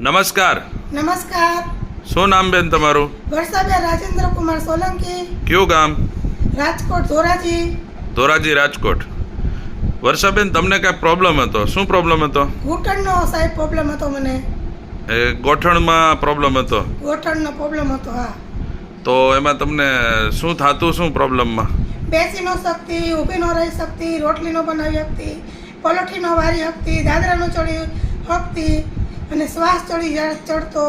નમસ્કાર. નમસ્કાર. શું નામ બેન તમારું? વર્ષાબેન રાજેન્દ્ર કુમાર સોલંકી. કયું ગામ? રાજકોટ ધોરાજી. ધોરાજી રાજકોટ. વર્ષાબેન તમને કાંઈ પ્રોબ્લેમ હતો? શું પ્રોબ્લેમ હતો? ઘૂંટણનો સાહેબ પ્રોબ્લેમ હતો મને. એ ગોઠણમાં પ્રોબ્લેમ હતો? ગોઠણનો પ્રોબ્લેમ હતો હા. તો એમાં તમને શું થતું શું પ્રોબ્લેમમાં બેસી ન શકતી ઊભી ન રહી શકતી રોટલી ન બનાવી શકતી પલોઠી ન વારી શકતી દાદરા ન ચડી શકતી અને શ્વાસ ચડી ચડતો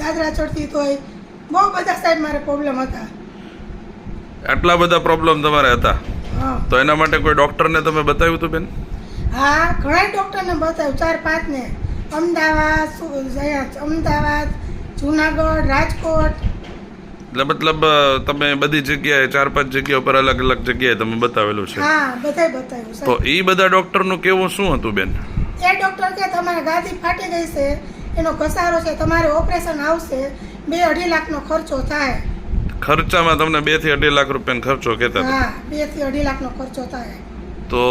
દાદરા ચડતી તોય બહુ બધા સાહેબ મારે પ્રોબ્લેમ હતા. આટલા બધા પ્રોબ્લેમ તમારે હતા? તો એના માટે કોઈ ડોક્ટરને તમે બતાવ્યું હતું બેન? હા ઘણા ડૉક્ટરને બતાવ્યું. ચાર પાંચને અમદાવાદ અમદાવાદ જુનાગઢ રાજકોટ. એટલે મતલબ તમે બધી જગ્યાએ ચાર પાંચ જગ્યા ઉપર અલગ અલગ જગ્યાએ તમે બતાવેલું છે. હા બધાય બતાવ્યું તો એ બધા ડૉક્ટરનું કેવું શું હતું બેન? એ ડૉક્ટર કે તમારે ગાદી ફાટી ગઈ છે એનો ઘસારો છે તમારે ઓપરેશન આવશે બે અઢી લાખનો ખર્ચો થાય. ખર્ચામાં તમને બેથી અઢી લાખ રૂપિયાનો ખર્ચો કહેતા હતા. હા બેથી અઢી લાખનો ખર્ચો થાય. તો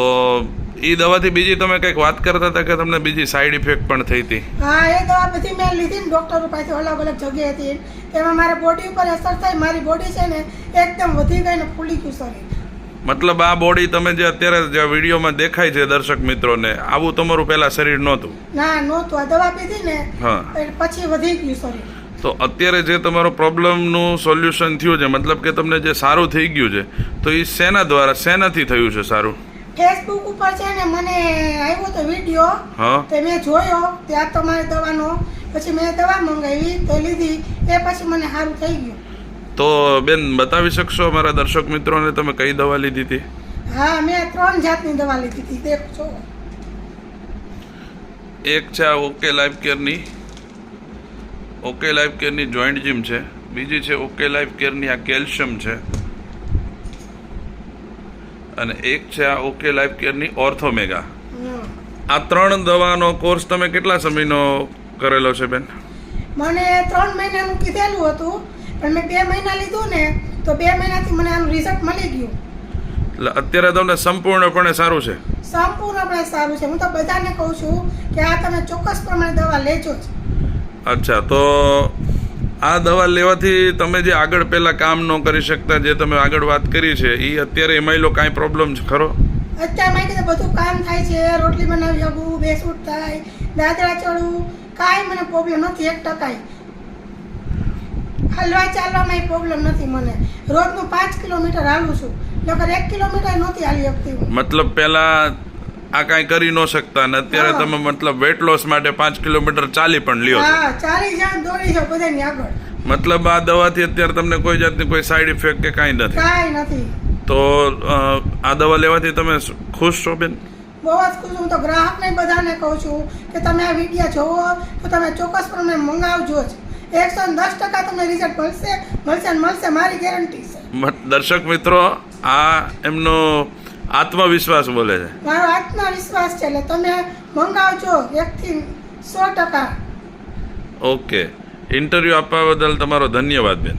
એ દવાથી બીજી તમે કંઈક વાત કરતા હતા કે તમને બીજી સાઈડ ઇફેક્ટ પણ થઈ હતી? હા એ દવા બધી મેં લીધી ને ડૉક્ટર પાસેથી અલગ અલગ જગ્યાએથી. એમાં મારા બોડી ઉપર અસર થઈ મારી બોડી છે ને એકદમ વધી ગઈ ને ફૂલી ગયું શરીર. મતલબ આ બોડી તમે જે અત્યારે જે વિડીયોમાં દેખાય છે દર્શક મિત્રોને આવું તમારું પહેલા શરીર નહોતું. ના નહોતું. આ દવા પીધી ને હા. પછી વધી ગયું શરીર. તો અત્યારે જે તમારો પ્રોબ્લેમનું સોલ્યુશન થયું છે મતલબ કે તમને જે સારું થઈ ગયું છે તો એ શેના દ્વારા શેનાથી થયું છે સારું? ફેસબુક ઉપર છે ને મને આવ્યો તો વીડિયો હા. તે મેં જોયો ત્યાં તમારી દવાનો પછી મેં દવા મંગાવી તો લીધી એ પછી મને સારું થઈ ગયું. તો બેન બતાવી શકશો અમારા દર્શક મિત્રોને તમે કઈ દવા લીધી હતી? હા મેં ત્રણ જાતની દવા લીધી હતી. દેખ છો એક છે આ ઓકે લાઈફ કેરની ઓકે લાઈફ કેરની જોઈન્ટ જીમ છે. બીજી છે ઓકે લાઈફ કેરની આ કેલ્શિયમ છે. અને એક છે આ ઓકે લાઈફ કેરની ઓર્થોમેગા આ ત્રણ દવાનો કોર્સ તમે કેટલા સમયનો કરેલો છે બેન? મને ત્રણ મહિનાનું કીધેલું હતું. પણ મેં બે મહિના લીધું ને તો બે મહિનાથી મને આનું રિઝલ્ટ મળી ગયું. એટલે અત્યારે તમને સંપૂર્ણપણે સારું છે? સંપૂર્ણપણે સારું છે. હું તો બધાને કહું છું કે આ તમે ચોક્કસ પ્રમાણે દવા લેજો જ. અચ્છા તો આ દવા લેવાથી તમે જે આગળ પહેલાં કામ ન કરી શકતા જે તમે આગળ વાત કરી છે એ અત્યારે એમાં લો કાંઈ પ્રોબ્લેમ છે ખરો? અત્યારે મારી કીધું બધું કામ થાય છે. રોટલી બનાવી શકું બેસૂટ થાય દાદરા ચડવું કાંઈ મને પ્રોબ્લેમ નથી એક ટકાય. હલવા ચાલવામાં પ્રોબ્લેમ નથી મને. રોજનું પાંચ કિલોમીટર હાલું છું. નકર એક કિલોમીટર નહોતી હાલી શકતી હું. મતલબ પહેલાં આ કાંઈ કરી ન શકતા ને અત્યારે તમે મતલબ વેટ લોસ માટે પાંચ કિલોમીટર ચાલી પણ લ્યો હા ચાલી જાવ દોડી જાઉં બધાની આગળ. મતલબ આ દવાથી અત્યારે તમને કોઈ જાતની કોઈ સાઈડ ઇફેક્ટ કે કાંઈ નથી? કાંઈ નથી. તો આ દવા લેવાથી તમે ખુશ છો બેન? બહુ જ ખુશ હું તો ગ્રાહકને બધાને કહું છું કે તમે આ વીડિયો જોવો તો તમે ચોક્કસ પ્રમાણે મંગાવજો જ. એકસો દસ ટકા તમને રિઝલ્ટ મળશે મળશે ને મળશે મારી ગેરંટી છે. દર્શક મિત્રો આ એમનો આત્મવિશ્વાસ બોલે છે. મારો આત્મવિશ્વાસ છે એટલે તમે મંગાવજો એકથી સો ટકા. ઓકે. ઇન્ટરવ્યૂ આપવા બદલ તમારો ધન્યવાદ બેન.